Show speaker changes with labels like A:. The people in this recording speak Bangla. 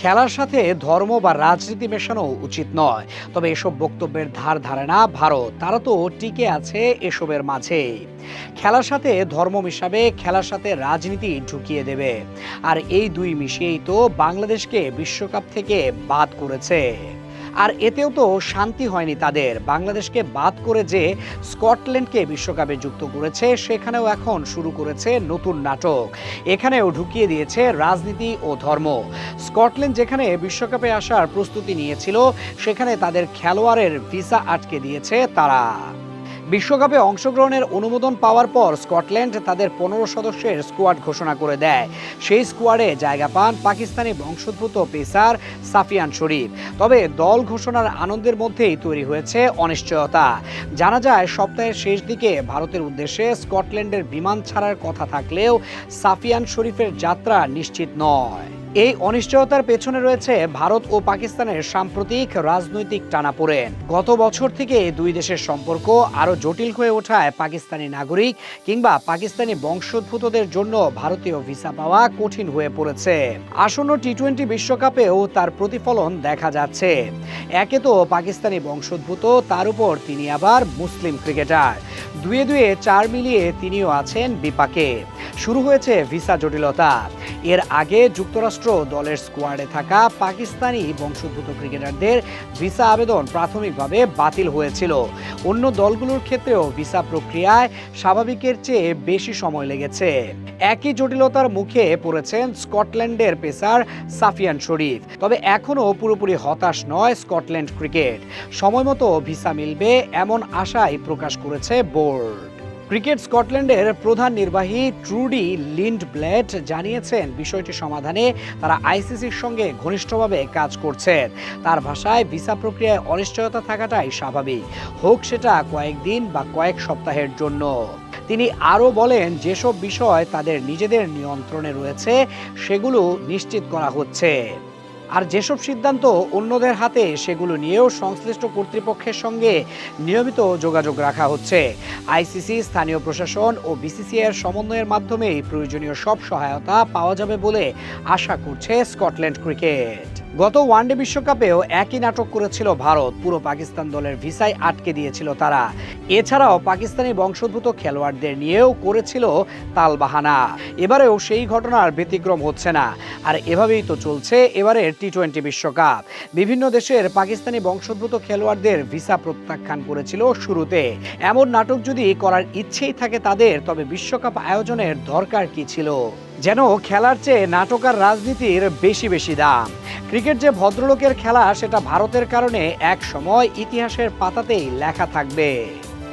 A: খেলার সাথে ধর্ম বা রাজনীতি মেশানো উচিত নয়। তবে এসব বক্তব্যের ধার ধারে না ভারত, তারা তো টিকে আছে এসবের মাঝে। খেলার সাথে ধর্ম মিশাবে, খেলার সাথে রাজনীতি ঢুকিয়ে দেবে। আর এই দুই মিশিয়েই তো বাংলাদেশকে বিশ্বকাপ থেকে বাদ করেছে। আর এতেও তো শান্তি হয়নি তাদের। বাংলাদেশকে বাদ করে যে স্কটল্যান্ডকে বিশ্বকাপে যুক্ত করেছে, সেখানেও এখন শুরু করেছে নতুন নাটক। এখানেও ঢুকিয়ে দিয়েছে রাজনীতি ও ধর্ম। স্কটল্যান্ড যেখানে বিশ্বকাপে আসার প্রস্তুতি নিয়েছিল, সেখানে তাদের খেলোয়াড়ের ভিসা আটকে দিয়েছে তারা। বিশ্বকাপে অংশগ্রহণের অনুমোদন পাওয়ার পর স্কটল্যান্ড তাদের পনেরো সদস্যের স্কোয়াড ঘোষণা করে দেয়। সেই স্কোয়াডে জায়গা পান পাকিস্তানি বংশোদ্ভূত পেসার সাফিয়ান শরীফ। তবে দল ঘোষণার আনন্দের মধ্যেই তৈরি হয়েছে অনিশ্চয়তা। জানা যায়, সপ্তাহের শেষ দিকে ভারতের উদ্দেশ্যে স্কটল্যান্ডের বিমান ছাড়ার কথা থাকলেও সাফিয়ান শরীফের যাত্রা নিশ্চিত নয়। এই অনিশ্চয়তার পেছনে রয়েছে ভারত ও পাকিস্তানের সাম্প্রতিক রাজনৈতিক টানাপোড়েন। গত বছর থেকে দুই দেশের সম্পর্ক আরও জটিল হয়ে ওঠায় পাকিস্তানি নাগরিক কিংবা পাকিস্তানি বংশোদ্ভূতদের জন্য ভারতীয় ভিসা পাওয়া কঠিন হয়ে পড়েছে। আসন্ন টি টোয়েন্টি বিশ্বকাপেও তার প্রতিফলন দেখা যাচ্ছে। একে তো পাকিস্তানি বংশোদ্ভূত, তার উপর তিনি আবার মুসলিম ক্রিকেটার। দুয়ে দুয়ে চার মিলিয়ে তিনিও আছেন বিপাকে। শুরু হয়েছে ভিসা জটিলতা। এর আগে যুক্তরাষ্ট্র দলের স্কোয়াডে থাকা পাকিস্তানি বংশোদ্ভূত ক্রিকেটারদের ভিসা আবেদন প্রাথমিকভাবে বাতিল হয়েছিল। অন্য দলগুলোর ক্ষেত্রেও ভিসা প্রক্রিয়ায় স্বাভাবিকের চেয়ে বেশি সময় লেগেছে। একই জটিলতার মুখে পড়েছেন স্কটল্যান্ডের পেসার সাফিয়ান শরীফ। তবে এখনও পুরোপুরি হতাশ নয় স্কটল্যান্ড ক্রিকেট। সময়মতো ভিসা মিলবে এমন আশাই প্রকাশ করেছে বোর্ড। ক্রিকেট স্কটল্যান্ডের প্রধান নির্বাহী ট্রুডি লিন্ড ব্লেড জানিয়েছেন বিষয়টি সমাধানে তারা আইসিসির সঙ্গে ঘনিষ্ঠভাবে কাজ করছেন তার ভাষায়, ভিসা প্রক্রিয়ায় অনিশ্চয়তা থাকাটাই স্বাভাবিক। হোক সেটা কয়েকদিন বা কয়েক সপ্তাহের জন্য। তিনি আরও বলেন, যেসব বিষয় তাদের নিজেদের নিয়ন্ত্রণে রয়েছে, সেগুলো নিশ্চিত করা হচ্ছে। আর যেসব সিদ্ধান্ত অন্যদের হাতে, সেগুলো নিয়েও সংশ্লিষ্ট কর্তৃপক্ষের সঙ্গে নিয়মিত যোগাযোগ রাখা হচ্ছে। আইসিসি, স্থানীয় প্রশাসন ও বিসিসিআইয়ের সমন্বয়ের মাধ্যমেই প্রয়োজনীয় সব সহায়তা পাওয়া যাবে বলে আশা করছে স্কটল্যান্ড ক্রিকেট। গত ওয়ানডে বিশ্বকাপেও একই নাটক করেছিল ভারত। পুরো পাকিস্তান দলের ভিসায় আটকে দিয়েছিল তারা। এছাড়াও পাকিস্তানি বংশোদ্ভূত খেলোয়াড়দের নিয়েও করেছিল তালবাহানা। এবারেও সেই ঘটনার ব্যতিক্রম হচ্ছে না। আর এভাবেই তো চলছে এবারের টি টোয়েন্টি বিশ্বকাপ। বিভিন্ন দেশের পাকিস্তানি বংশোদ্ভূত খেলোয়াড়দের ভিসা প্রত্যাখ্যান করেছিল শুরুতে। এমন নাটক যদি করার ইচ্ছেই থাকে তাদের, তবে বিশ্বকাপ আয়োজনের দরকার কি ছিল? যেন খেলার চেয়ে নাটক আর রাজনীতির বেশি বেশি দাম। ক্রিকেট যে ভদ্রলোকের খেলা, সেটা ভারতের কারণে এক সময় ইতিহাসের পাতাতেই লেখা থাকবে।